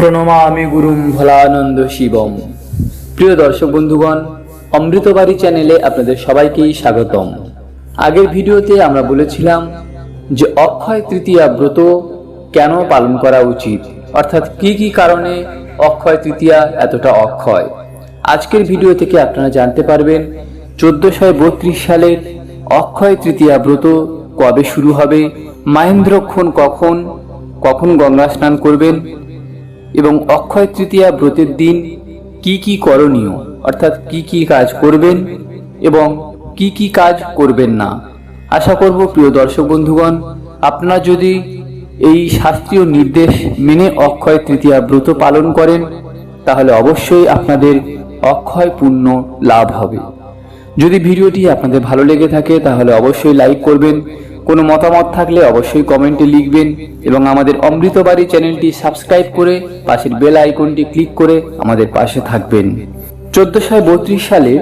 প্রণমামি গুরুম ভোলানন্দ শিবম। প্রিয় দর্শক বন্ধুগণ, অমৃতবাড়ি চ্যানেলে আপনাদের সবাইকেই স্বাগতম। আগের ভিডিওতে আমরা বলেছিলাম যে অক্ষয় তৃতীয়া ব্রত কেন পালন করা উচিত? অর্থাৎ কি কি কারণে অক্ষয় তৃতীয়া এতটা অক্ষয়? আজকের ভিডিও থেকে আপনারা জানতে পারবেন চোদ্দশো বত্রিশ সালের অক্ষয় তৃতীয়া ব্রত কবে শুরু হবে, মাহেন্দ্রক্ষণ কখন কখন গঙ্গা স্নান করবেন এবং অক্ষয় তৃতীয়া ব্রতের দিন কি কি করণীয়? অর্থাৎ কি কি কাজ করবেন এবং কি কি কাজ করবেন না? আশা করব, প্রিয় দর্শক বন্ধুগণ, আপনারা যদি এই শাস্ত্রীয় নির্দেশ মেনে অক্ষয় তৃতীয়া ব্রত পালন করেন, তাহলে অবশ্যই আপনাদের অক্ষয় পুণ্য লাভ হবে। যদি ভিডিওটি আপনাদের ভালো লেগে থাকে, তাহলে অবশ্যই লাইক করবেন কোনো মতামত থাকলে অবশ্যই কমেন্টে লিখবেন এবং আমাদের অমৃতবাড়ি চ্যানেলটি সাবস্ক্রাইব করে পাশের বেল আইকনটি ক্লিক করে আমাদের পাশে থাকবেন। চোদ্দশো বত্রিশ সালে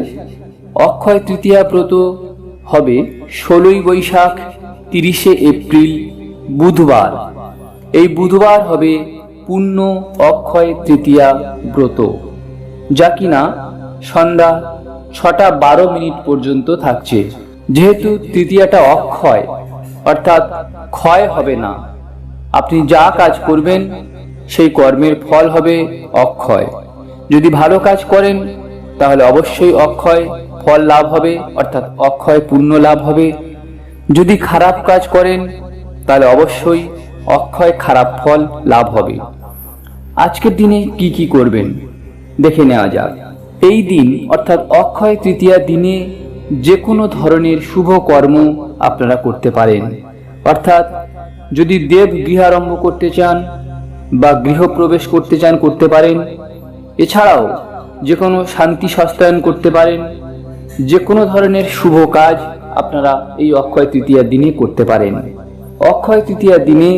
অক্ষয় তৃতীয়া ব্রত হবে ষোলোই বৈশাখ তিরিশে এপ্রিল বুধবার। এই বুধবার হবে পূর্ণ অক্ষয় তৃতীয়া ব্রত। যা কিনা সন্ধ্যা ছটা বারো মিনিট পর্যন্ত থাকছে। যেহেতু তৃতীয়াটা অক্ষয় অর্থাৎ ক্ষয় হবে না। আপনি যা কাজ করবেন, সেই কর্মের ফল হবে অক্ষয়। যদি ভালো কাজ করেন, তাহলে অবশ্যই অক্ষয় ফল লাভ হবে, অর্থাৎ অক্ষয় পুণ্য লাভ হবে। যদি খারাপ কাজ করেন, তাহলে অবশ্যই অক্ষয় খারাপ ফল লাভ হবে। আজকের দিনে কি কি করবেন? দেখে নেওয়া যাক। এই দিন, অর্থাৎ অক্ষয় তৃতীয়া দিনে যে কোনো ধরনের শুভ কর্ম আপনারা করতে পারেন। অর্থাৎ, যদি দেব গৃহারম্ভ করতে চান বা গৃহপ্রবেশ করতে চান করতে পারেন, এছাড়াও যে কোনো শান্তি সস্তায়ন করতে পারেন যে কোনো ধরনের শুভ কাজ আপনারা এই অক্ষয় তৃতীয়ার দিনে করতে পারেন। অক্ষয় তৃতীয়ার দিনে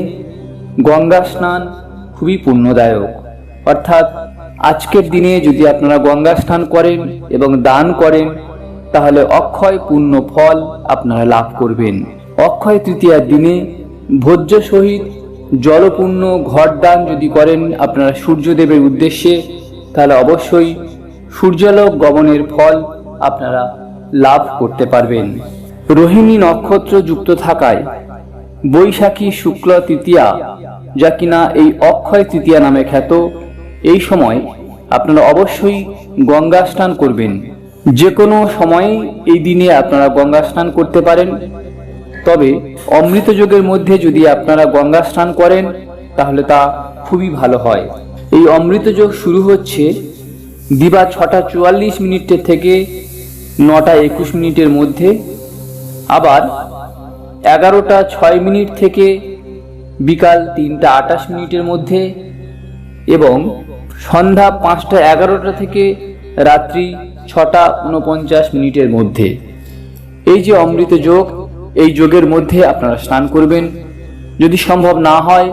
গঙ্গা স্নান খুবই পুণ্যদায়ক। অর্থাৎ, আজকের দিনে যদি আপনারা গঙ্গা স্নান করেন এবং দান করেন তাহলে অক্ষয় পূর্ণ ফল আপনারা লাভ করবেন। অক্ষয় তৃতীয়ার দিনে ভোজ্য সহিত জলপূর্ণ ঘট দান যদি করেন আপনারা সূর্যদেবের উদ্দেশ্যে, তাহলে অবশ্যই সূর্যালোক গমনের ফল আপনারা লাভ করতে পারবেন। রোহিণী নক্ষত্র যুক্ত থাকায় বৈশাখী শুক্ল তৃতীয়া, যা কিনা এই অক্ষয় তৃতীয়া নামে খ্যাত, এই সময় আপনারা অবশ্যই গঙ্গা স্নান করবেন। যে কোনো সময়ে এই দিনে আপনারা গঙ্গা স্নান করতে পারেন। তবে অমৃত যোগের মধ্যে যদি আপনারা গঙ্গা স্নান করেন, তাহলে তা খুবই ভালো হয়। এই অমৃত যোগ শুরু হচ্ছে দিবা ছটা চুয়াল্লিশ মিনিটের থেকে নটা একুশ মিনিটের মধ্যে। আবার এগারোটা ছয় মিনিট থেকে বিকাল তিনটা আটাশ মিনিটের মধ্যে এবং সন্ধ্যা পাঁচটা এগারোটা থেকে রাত্রি ছটা উনপঞ্চাশ মিনিটের মধ্যে। এই যে অমৃত যোগ, এই যোগের মধ্যে আপনারা স্নান করবেন। যদি সম্ভব না হয়,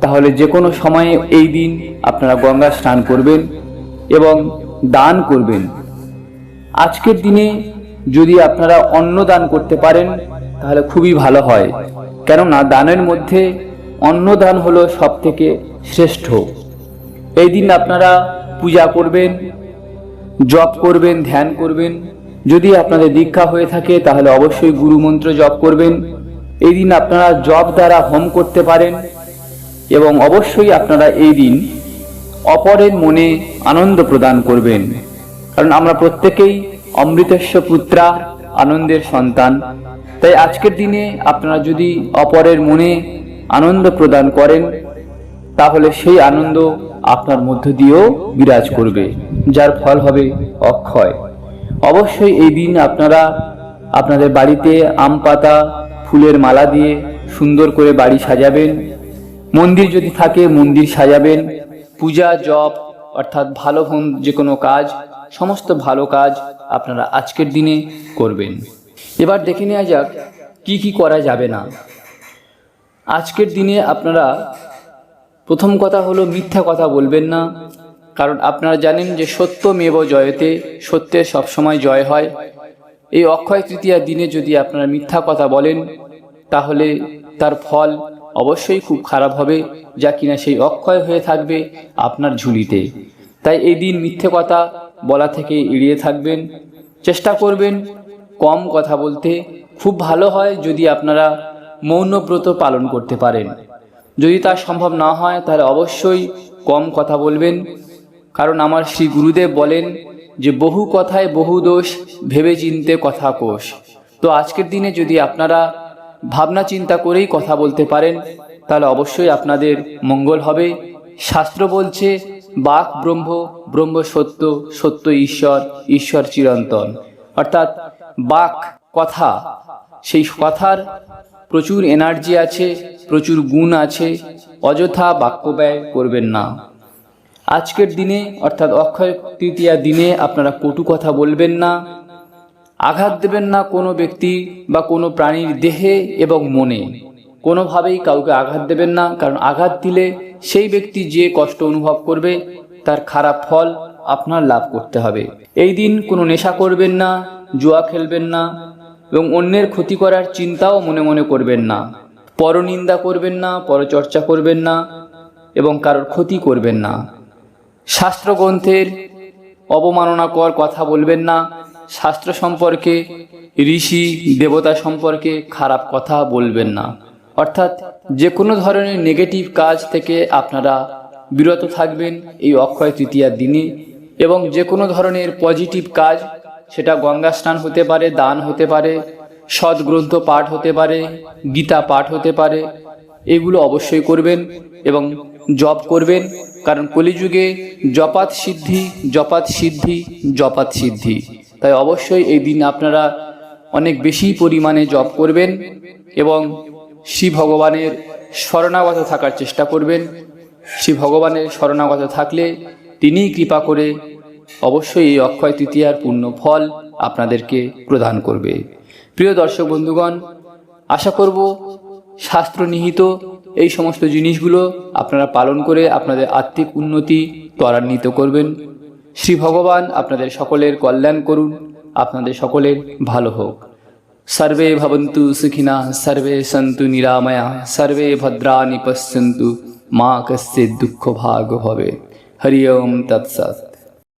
তাহলে যে কোনো সময়ে এই দিন আপনারা গঙ্গা স্নান করবেন এবং দান করবেন। আজকের দিনে যদি আপনারা অন্ন দান করতে পারেন, তাহলে খুবই ভালো হয়। কেননা দানের মধ্যে অন্নদান হলো সব থেকে শ্রেষ্ঠ। এই দিন আপনারা পূজা করবেন জপ করবেন, ধ্যান করবেন। যদি আপনাদের দীক্ষা হয়ে থাকে, তাহলে অবশ্যই গুরু মন্ত্র জপ করবেন। এই দিন আপনারা জপ দ্বারা হোম করতে পারেন এবং অবশ্যই আপনারা এই দিন অপরের মনে আনন্দ প্রদান করবেন। কারণ আমরা প্রত্যেকেই অমৃতস্ব পুত্রা, আনন্দের সন্তান। তাই আজকের দিনে আপনারা যদি অপরের মনে আনন্দ প্রদান করেন তাহলে সেই আনন্দ আপনার মধ্য দিয়েও বিরাজ করবে, যার ফল হবে অক্ষয়। অবশ্যই এই দিন আপনারা আপনাদের বাড়িতে আম পাতা, ফুলের মালা দিয়ে সুন্দর করে বাড়ি সাজাবেন। মন্দির যদি থাকে, মন্দির সাজাবেন। পূজা, জপ, অর্থাৎ ভালো হোম যে কোনো কাজ, সমস্ত ভালো কাজ আপনারা আজকের দিনে করবেন। এবার দেখে নেওয়া যাক, কি কি করা যাবে না। আজকের দিনে আপনারা প্রথম কথা হলো মিথ্যা কথা বলবেন না, কারণ আপনারা জানেন যে সত্য মেব জয়তে সত্যের সবসময় জয় হয়। এই অক্ষয় তৃতীয়ার দিনে যদি আপনারা মিথ্যা কথা বলেন, তাহলে তার ফল অবশ্যই খুব খারাপ হবে, যা কিনা সেই অক্ষয় হয়ে থাকবে আপনার ঝুলিতে। তাই এই দিন মিথ্যে কথা বলা থেকে এড়িয়ে থাকবেন, চেষ্টা করবেন কম কথা বলতে। খুব ভালো হয় যদি আপনারা মৌনব্রত পালন করতে পারেন। যদি তা সম্ভব না হয়, তাহলে অবশ্যই কম কথা বলবেন। কারণ আমার শ্রী গুরুদেব বলেন যে, বহু কথায় বহু দোষ ভেবে চিনতে কথা কোষ। তো আজকের দিনে যদি আপনারা ভাবনা চিন্তা করেই কথা বলতে পারেন, তাহলে অবশ্যই আপনাদের মঙ্গল হবে। শাস্ত্র বলছে, বাক ব্রহ্ম ব্রহ্ম সত্য সত্য ঈশ্বর ঈশ্বর চিরন্তন। অর্থাৎ বাক কথা, সেই কথার প্রচুর এনার্জি আছে। প্রচুর গুণ আছে, অযথা বাক্য ব্যয় করবেন না। আজকের দিনে, অর্থাৎ অক্ষয় তৃতীয়া দিনে আপনারা কটু কথা বলবেন না, আঘাত দেবেন না কোনো ব্যক্তি বা কোনো প্রাণীর দেহে এবং মনে। কোনোভাবেই কাউকে আঘাত দেবেন না, কারণ আঘাত দিলে সেই ব্যক্তি যে কষ্ট অনুভব করবে, তার খারাপ ফল আপনার লাভ করতে হবে। এই দিন কোনো নেশা করবেন না, জুয়া খেলবেন না এবং অন্যের ক্ষতি করার চিন্তাও মনে মনে করবেন না। পরনিন্দা করবেন না, পরচর্চা করবেন না এবং কারোর ক্ষতি করবেন না। শাস্ত্রগ্রন্থের অবমাননাকর কথা বলবেন না। শাস্ত্র সম্পর্কে, ঋষি দেবতা সম্পর্কে খারাপ কথা বলবেন না। অর্থাৎ যে কোনো ধরনের নেগেটিভ কাজ থেকে আপনারা বিরত থাকবেন এই অক্ষয় তৃতীয়ার দিনে এবং যে কোনো ধরনের পজিটিভ কাজ, সেটা গঙ্গা স্নান হতে পারে, দান হতে পারে সদ্গ্রন্থ পাঠ হতে পারে, গীতা পাঠ হতে পারে, এগুলো অবশ্যই করবেন এবং জপ করবেন, কারণ কলিযুগে জপাত সিদ্ধি জপাত সিদ্ধি জপাত সিদ্ধি। তাই অবশ্যই এই দিন আপনারা অনেক বেশি পরিমাণে জপ করবেন এবং শ্রী ভগবানের শরণাগত থাকার চেষ্টা করবেন। শ্রী ভগবানের শরণাগত থাকলে তিনিই কৃপা করে অবশ্যই এই অক্ষয় তৃতীয়ার পূর্ণ ফল আপনাদেরকে প্রদান করবে। প্রিয় দর্শক বন্ধুগণ, আশা করব শাস্ত্র নিহিত এই সমস্ত জিনিসগুলো আপনারা পালন করে আপনাদের আর্থিক উন্নতি ত্বরান্বিত করবেন। শ্রী ভগবান আপনাদের সকলের কল্যাণ করুন, আপনাদের সকলের ভালো হোক। সর্বে ভবন্তু সুখিনা, সর্বে সন্তু নিরাময়া, সর্বে ভদ্রাণি পশ্যন্তু, মা কস্যে দুঃখ ভাগ হবে। হরি ওম তৎসৎ।